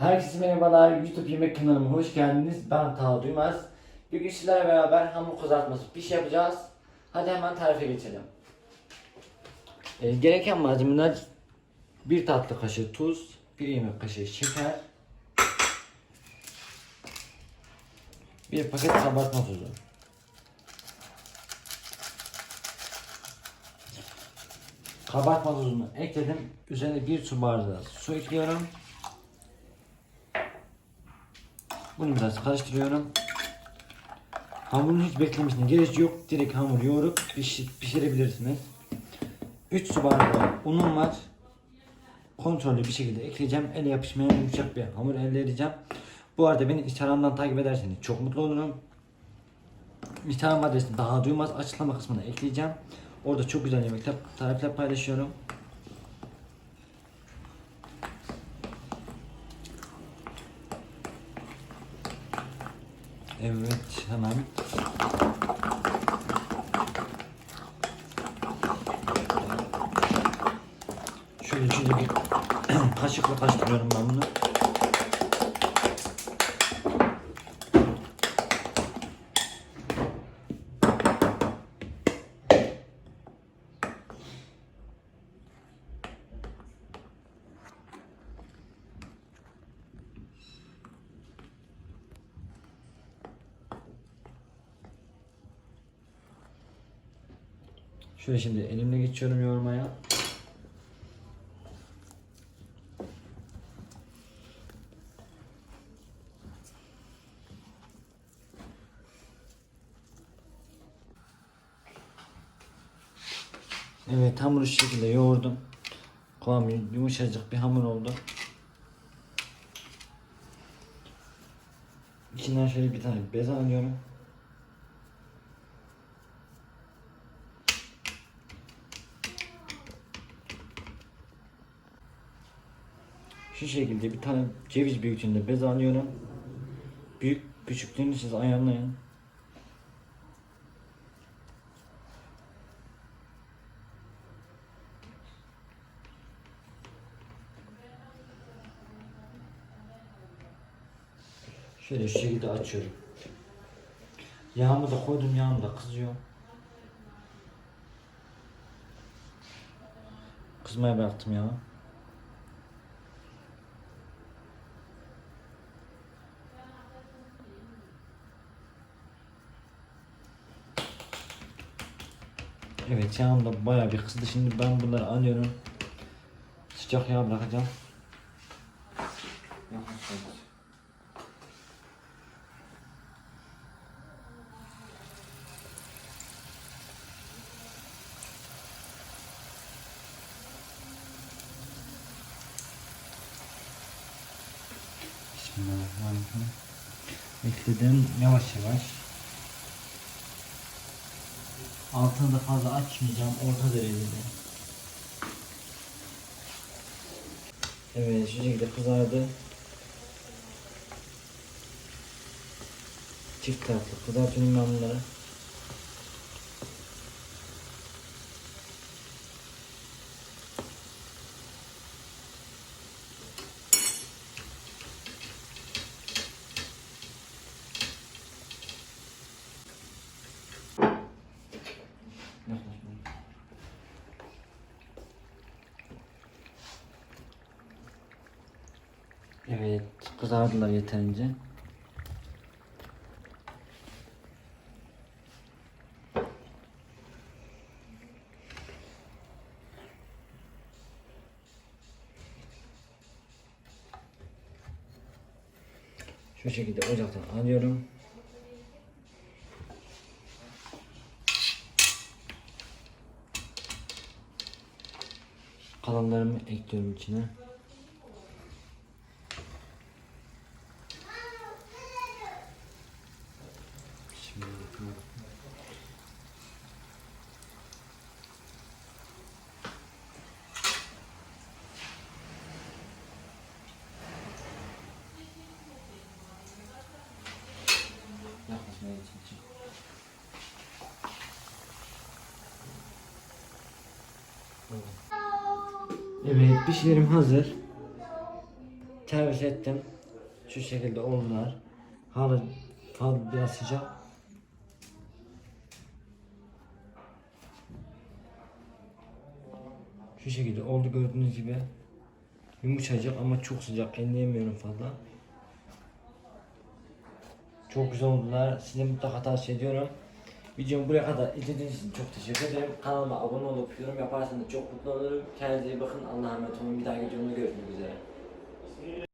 Herkese merhabalar. YouTube yemek kanalıma hoş geldiniz. Ben Taha Duymaz. Bugün sizlerle beraber hamur kızartması piş yapacağız. Hadi hemen tarife geçelim. Ee, gereken malzemeler 1 tatlı kaşığı tuz, 1 yemek kaşığı şeker, 1 paket kabartma tozu. Kabartma tozunu ekledim. Üzerine 1 su bardağı su ekliyorum. Bunu biraz karıştırıyorum. Hamurun hiç beklemesine gerek yok. Direkt hamur yoğurup piş- pişirebilirsiniz. 3 su bardağı unum var. Kontrollü bir şekilde ekleyeceğim. Ele yapışmayan yumuşak bir hamur elde edeceğim. Bu arada beni Instagram'dan takip ederseniz çok mutlu olurum. Instagram adresini daha duymaz açıklama kısmına ekleyeceğim. Orada çok güzel yemekler, tarifler paylaşıyorum. Evet hemen Şöyle şöyle bir kaşıkla karıştırıyorum ben bunu. Şöyle şimdi elimle geçiyorum yoğurmaya. Evet hamuru şu şekilde yoğurdum. Kıvamı yumuşacık bir hamur oldu. İçinden şöyle bir tane bez alıyorum. Şu şekilde bir tane ceviz büyüklüğünde bez alıyorum. Büyük küçüklüğünü siz ayarlayın. Şöyle şu şekilde açıyorum. Yağımı da koydum, yağım da kızıyor. Kızmaya bıraktım yağı. Evet yağım da bayağı bir kızdı. Şimdi ben bunları alıyorum. Sıcak yağ bırakacağım. Bismillahirrahmanirrahim. Ekledim yavaş yavaş. Altını da fazla açmayacağım. Orta derecede. Evet şu şekilde kızardı. Çift taraflı kızartıyorum ben bunları. Evet, kızardılar yeterince. Şu şekilde ocaktan alıyorum. Kalanlarımı ekliyorum içine. Evet pişirim hazır. servis ettim. Şu şekilde oldular. Halı fazla biraz sıcak. Şu şekilde oldu gördüğünüz gibi. Yumuşacık ama çok sıcak. Elleyemiyorum fazla. Çok güzel oldular. Size mutlaka tavsiye ediyorum. Videomu buraya kadar izlediğiniz için çok teşekkür ederim. Kanalıma abone olup yorum yaparsanız çok mutlu olurum. Kendinize iyi bakın. Allah'a emanet olun. Bir dahaki videomda görüşmek üzere.